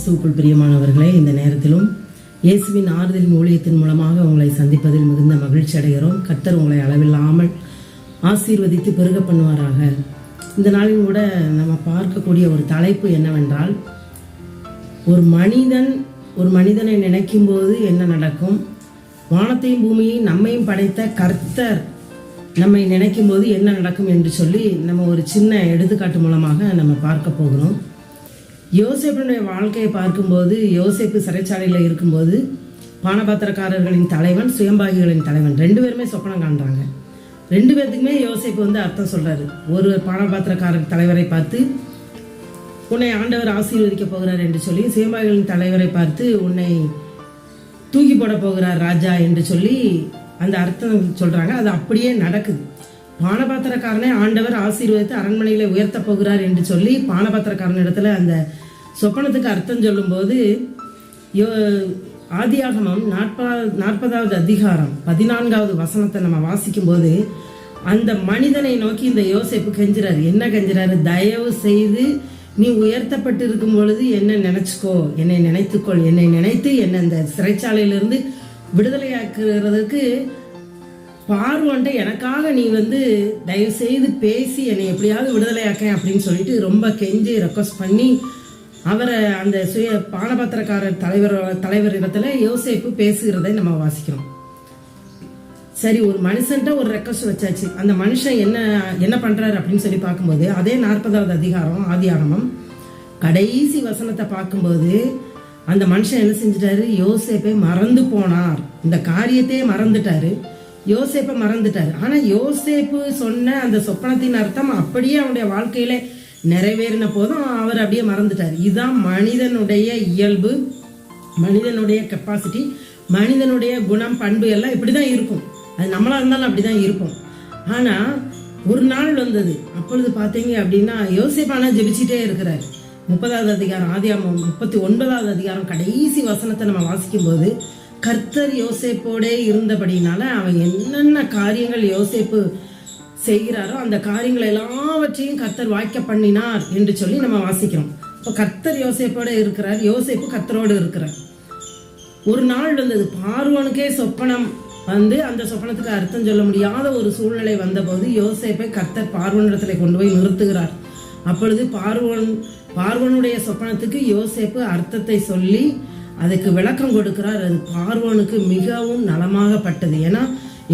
கிறிஸ்துவுக்குள் பிரியமானவர்களே இந்த நேரத்திலும் இயேசுவின் ஆறுதல் ஊழியத்தின் மூலமாக உங்களை சந்திப்பதில் மிகுந்த மகிழ்ச்சி அடைகிறோம். கர்த்தர் உங்களை அளவில்லாமல் ஆசீர்வதித்து பெருக பண்ணுவாராக. இந்த நாளில் கூட நம்ம பார்க்கக்கூடிய ஒரு தலைப்பு என்னவென்றால் ஒரு மனிதன் ஒரு மனிதனை நினைக்கும் போது என்ன நடக்கும்? வானத்தையும் பூமியையும் நம்மையும் படைத்த கர்த்தர் நம்மை நினைக்கும் போது என்ன நடக்கும் என்று சொல்லி நம்ம ஒரு சின்ன எடுத்துக்காட்டு மூலமாக நம்ம பார்க்க போகிறோம். யோசேப்பினுடைய வாழ்க்கையை பார்க்கும்போது யோசேப்பு சிறைச்சாலையில் இருக்கும்போது பானபாத்திரக்காரர்களின் தலைவன் சுயம்பாகிகளின் தலைவன் ரெண்டு பேருமே சொப்பனம் காண்றாங்க. ரெண்டு பேர்த்துக்குமே யோசிப்பு வந்து அர்த்தம் சொல்கிறாரு ஒரு பானபாத்திரக்காரர் தலைவரை பார்த்து உன்னை ஆண்டவர் ஆசீர்வதிக்க போகிறார் என்று சொல்லி சுயம்பாகிகளின் தலைவரை பார்த்து உன்னை தூக்கி போட போகிறார் ராஜா என்று சொல்லி அந்த அர்த்தம் சொல்கிறாங்க அது அப்படியே நடக்குது. பானபாத்திரக்காரனை ஆண்டவர் ஆசீர்வதித்து அரண்மனையில் உயர்த்தப் போகிறார் என்று சொல்லி பானபாத்திரக்காரன் இடத்துல அந்த சொப்பனத்துக்கு அர்த்தம் சொல்லும்போது யோ ஆதியாகமம் நாற்பா நாற்பதாவது அதிகாரம் பதினான்காவது வசனத்தை நம்ம வாசிக்கும்போது அந்த மனிதனை நோக்கி இந்த யோசிப்பு கெஞ்சுறாரு. என்ன கெஞ்சுறாரு? தயவு செய்து நீ உயர்த்தப்பட்டு இருக்கும் பொழுது என்ன நினைச்சுக்கோ என்னை நினைத்துக்கொள் என்னை நினைத்து என்னை இந்த சிறைச்சாலையிலிருந்து விடுதலையாக்குறதுக்கு பார்வன்ட்ட எனக்காக நீ வந்து தயவு செய்து பேசி என்னை எப்படியாவது விடுதலையாக்க அப்படின்னு சொல்லிட்டு ரொம்ப கெஞ்சி ரெக்வஸ்ட் பண்ணி அவரை அந்த சுய பானபத்திரக்காரர் தலைவர் தலைவர் இடத்துல யோசிப்பு பேசுகிறதை நம்ம வாசிக்கிறோம். சரி ஒரு மனுஷன்ட்ட ஒரு ரெக்வஸ்ட் வச்சாச்சு. அந்த மனுஷன் என்ன என்ன பண்ணுறாரு அப்படின்னு சொல்லி பார்க்கும்போது அதே நாற்பதாவது அதிகாரம் ஆதி ஆதியாகமம் கடைசி வசனத்தை பார்க்கும்போது அந்த மனுஷன் என்ன செஞ்சிட்டாரு? யோசேப்பை மறந்து போனார். இந்த காரியத்தையே மறந்துட்டாரு. யோசேப்பை மறந்துட்டாரு. ஆனா யோசேப்பு சொன்ன அந்த சொப்பனத்தின் அர்த்தம் அப்படியே அவனுடைய வாழ்க்கையில நிறைவேறின போதும் அவர் அப்படியே மறந்துட்டார். இதுதான் மனிதனுடைய இயல்பு மனிதனுடைய கெப்பாசிட்டி மனிதனுடைய குணம் பண்பு எல்லாம் இப்படிதான் இருக்கும். அது நம்மளா இருந்தாலும் அப்படிதான் இருக்கும். ஆனா ஒரு நாள் வந்தது. அப்பொழுது பாத்தீங்க அப்படின்னா யோசிப்பானா ஜெபிச்சுட்டே இருக்கிறார். முப்பதாவது அதிகாரம் ஆதி முப்பத்தி ஒன்பதாவது அதிகாரம் கடைசி வசனத்தை நம்ம வாசிக்கும் போது கர்த்தர் யோசேப்போடே இருந்தபடினால அவன் என்னென்ன காரியங்கள் யோசேப்பு செய்கிறாரோ அந்த காரியங்கள் எல்லாவற்றையும் கர்த்தர் வாய்க்க பண்ணினார் என்று சொல்லி நம்ம வாசிக்கிறோம். இப்போ கர்த்தர் யோசேப்போட இருக்கிறார் யோசேப்பு கர்த்தரோடு இருக்கிறார். ஒரு நாள் வந்தது பார்வனுக்கே சொப்பனம் வந்து அந்த சொப்பனத்துக்கு அர்த்தம் சொல்ல முடியாத ஒரு சூழ்நிலை வந்தபோது யோசேப்பை கர்த்தர் பார்வனிடத்துல கொண்டு போய் நிறுத்துகிறார். அப்பொழுது பார்வன் பார்வனுடைய சொப்பனத்துக்கு யோசேப்பு அர்த்தத்தை சொல்லி அதுக்கு விளக்கம் கொடுக்கிறார். அது பார்வனுக்கு மிகவும் நலமாகப்பட்டது. ஏன்னா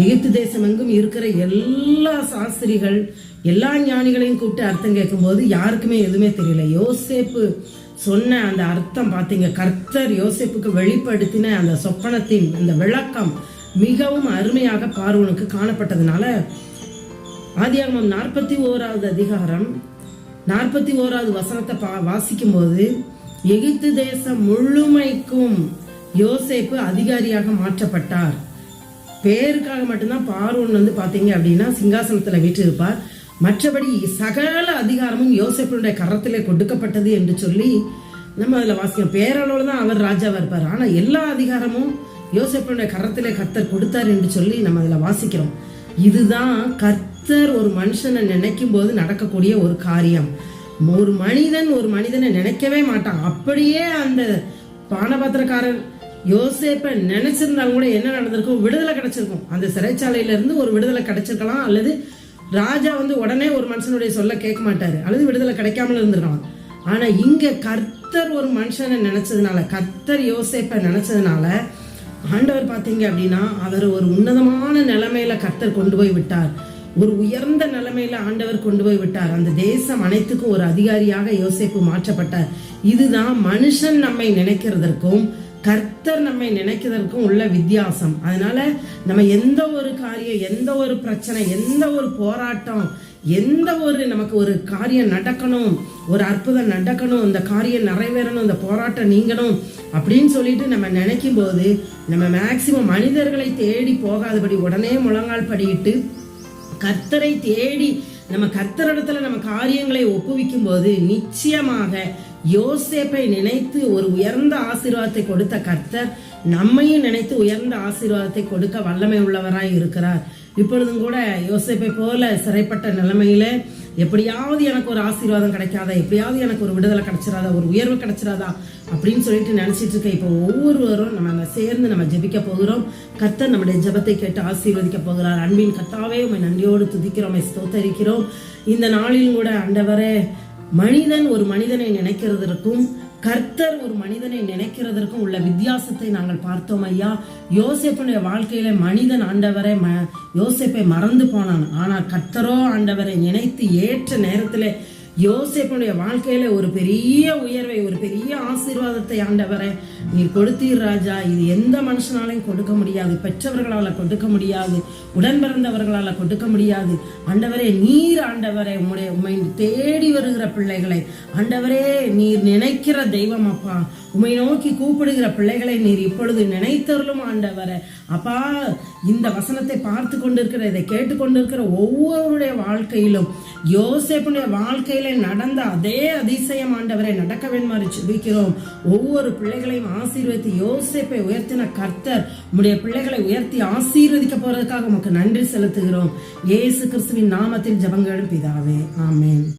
எகிப்து தேசம் எங்கும் இருக்கிற எல்லா சாஸ்திரிகள் எல்லா ஞானிகளையும் கூப்பிட்டு அர்த்தம் கேட்கும்போது யாருக்குமே எதுவுமே தெரியல. யோசேப்பு சொன்ன அந்த அர்த்தம் பார்த்தீங்க கர்த்தர் யோசேப்புக்கு வெளிப்படுத்தின அந்த சொப்பனத்தின் அந்த விளக்கம் மிகவும் அருமையாக பார்வனுக்கு காணப்பட்டதுனால ஆதியாகமம் நாற்பத்தி ஓராவது அதிகாரம் நாற்பத்தி ஓராவது வசனத்தை பா வாசிக்கும் போது எகிப்து தேசம் முழுமைக்கும் யோசேப்பு அதிகாரியாக மாற்றப்பட்டார். பேருக்காக மட்டும்தான் பார்வன் வந்து பார்த்தீங்க அப்படின்னா சிங்காசனத்தில் வீற்றிருப்பார். மற்றபடி சகல அதிகாரமும் யோசேப்பினுடைய கரத்திலே கொடுக்கப்பட்டது என்று சொல்லி நம்ம அதில் வாசிக்கிறோம். பேரளவில் தான் அவர் ராஜாவாக இருப்பார். ஆனால் எல்லா அதிகாரமும் யோசேப்பினுடைய கரத்திலே கர்த்தர் கொடுத்தார் என்று சொல்லி நம்ம அதில் வாசிக்கிறோம். இதுதான் கர்த்தர் ஒரு மனுஷனை நினைக்கும் போது நடக்கக்கூடிய ஒரு காரியம். ஒரு மனிதன் ஒரு மனிதனை நினைக்கவே மாட்டான். அப்படியே அந்த பானபாத்திரக்காரர் யோசேப்பை நினைச்சிருந்தாலும் கூட என்ன நடந்திருக்கும்? விடுதலை கிடைச்சிருக்கும். அந்த சிறைச்சாலையில இருந்து ஒரு விடுதலை கிடைச்சிருக்கலாம் அல்லது ராஜா வந்து உடனே ஒரு மனுஷனுடைய சொல்ல கேட்க மாட்டாரு அல்லது விடுதலை கிடைக்காமல் இருந்திருக்கலாம். ஆனா இங்க கர்த்தர் ஒரு மனுஷனை நினைச்சதுனால கர்த்தர் யோசேப்பை நினைச்சதுனால ஆண்டவர் பார்த்தீங்க அப்படின்னா அவர் ஒரு உன்னதமான நிலைமையில கர்த்தர் கொண்டு போய் விட்டார். ஒரு உயர்ந்த நிலைமையில ஆண்டவர் கொண்டு போய் விட்டார். அந்த தேசம் அனைத்துக்கும் ஒரு அதிகாரியாக யோசிப்பு மாற்றப்பட்டார். இதுதான் மனுஷன் நம்மை நினைக்கிறதற்கும் கர்த்தர் நம்மை நினைக்கிறதற்கும் உள்ள வித்தியாசம். அதனால நம்ம எந்த ஒரு காரியம் எந்த ஒரு பிரச்சனை எந்த ஒரு போராட்டம் எந்த ஒரு நமக்கு ஒரு காரியம் நடக்கணும் ஒரு அற்புதம் நடக்கணும் இந்த காரியம் நிறைவேறணும் இந்த போராட்டம் நீங்கணும் அப்படின்னு சொல்லிட்டு நம்ம நினைக்கும் போது நம்ம மேக்சிமம் மனிதர்களை தேடி போகாதபடி உடனே முழங்கால் படியிட்டு கர்த்தரை தேடி நம்ம கர்த்தரிடத்துல நம்ம காரியங்களை ஒப்புவிக்கும் போது நிச்சயமாக யோசேப்பை நினைத்து ஒரு உயர்ந்த ஆசீர்வாதத்தை கொடுத்த கர்த்தர் நம்மையும் நினைத்து உயர்ந்த ஆசீர்வாதத்தை கொடுக்க வல்லமை உள்ளவராய் இருக்கிறார். இப்பொழுதும் கூட யோசேப்பை போல சிறைப்பட்ட நிலைமையில எப்படியாவது எனக்கு ஒரு ஆசீர்வாதம் கிடைக்காதா? எப்படியாவது எனக்கு ஒரு விடுதலை கிடைச்சிடாதா ஒரு உயர்வு கிடைச்சிடாதா அப்படின்னு சொல்லிட்டு நினைச்சிட்டு இருக்க இப்போ ஒவ்வொருவரும் நம்ம சேர்ந்து நம்ம ஜெபிக்க போகிறோம். கர்த்தர் நம்முடைய ஜெபத்தை கேட்டு ஆசீர்வதிக்க போகிறார். அன்பின் கத்தாவே உண்மை நன்றியோடு துதிக்கிறோம் ஸ்தோத்தரிக்கிறோம். இந்த நாளிலும் கூட அண்டவரே மனிதன் ஒரு மனிதனை நினைக்கிறதற்கும் கர்த்தர் ஒரு மனிதனை நினைக்கிறதற்கும் உள்ள வித்தியாசத்தை நாங்கள் பார்த்தோம் ஐயா. யோசேப்பனுடைய வாழ்க்கையில மனிதன் ஆண்டவரை ம யோசேப்பை மறந்து போனான். ஆனால் கர்த்தரோ ஆண்டவரை நினைத்து ஏற்ற நேரத்தில் யோசேப்பனுடைய வாழ்க்கையில ஒரு பெரிய உயர்வை ஒரு பெரிய ஆசீர்வாதத்தை ஆண்டவரை நீர் கொடுத்தீர் ராஜா. இது எந்த மனுஷனாலையும் கொடுக்க முடியாது. பெற்றவர்களால் கொடுக்க முடியாது. உடன் பிறந்தவர்களால் கொடுக்க முடியாது. ஆண்டவரே நீர் ஆண்டவரே உம்முடைய உண்மை தேடி வருகிற பிள்ளைகளை. ஆண்டவரே நீர் நினைக்கிற தெய்வம் அப்பா. உம்மை நோக்கி கூப்பிடுகிற பிள்ளைகளை நீர் இப்பொழுது நினைத்தருளும் ஆண்டவரே. அப்பா இந்த வசனத்தை பார்த்து கொண்டிருக்கிற இதை கேட்டுக்கொண்டிருக்கிற ஒவ்வொருடைய வாழ்க்கையிலும் யோசேப்புடைய வாழ்க்கையில நடந்த அதே அதிசயம் ஆண்டவரை நடக்க வேண்டுமாறு செபிக்கிறோம் ஒவ்வொரு பிள்ளைகளையும் ஆசீர்வதித்து யோசிப்பை உயர்த்தின கர்த்தர் உம்முடைய பிள்ளைகளை உயர்த்தி ஆசீர்வதிக்க போறதுக்காக உமக்கு நன்றி செலுத்துகிறோம். இயேசு கிறிஸ்துவின் நாமத்தில் ஜபங்களும் பிதாவே ஆமேன்.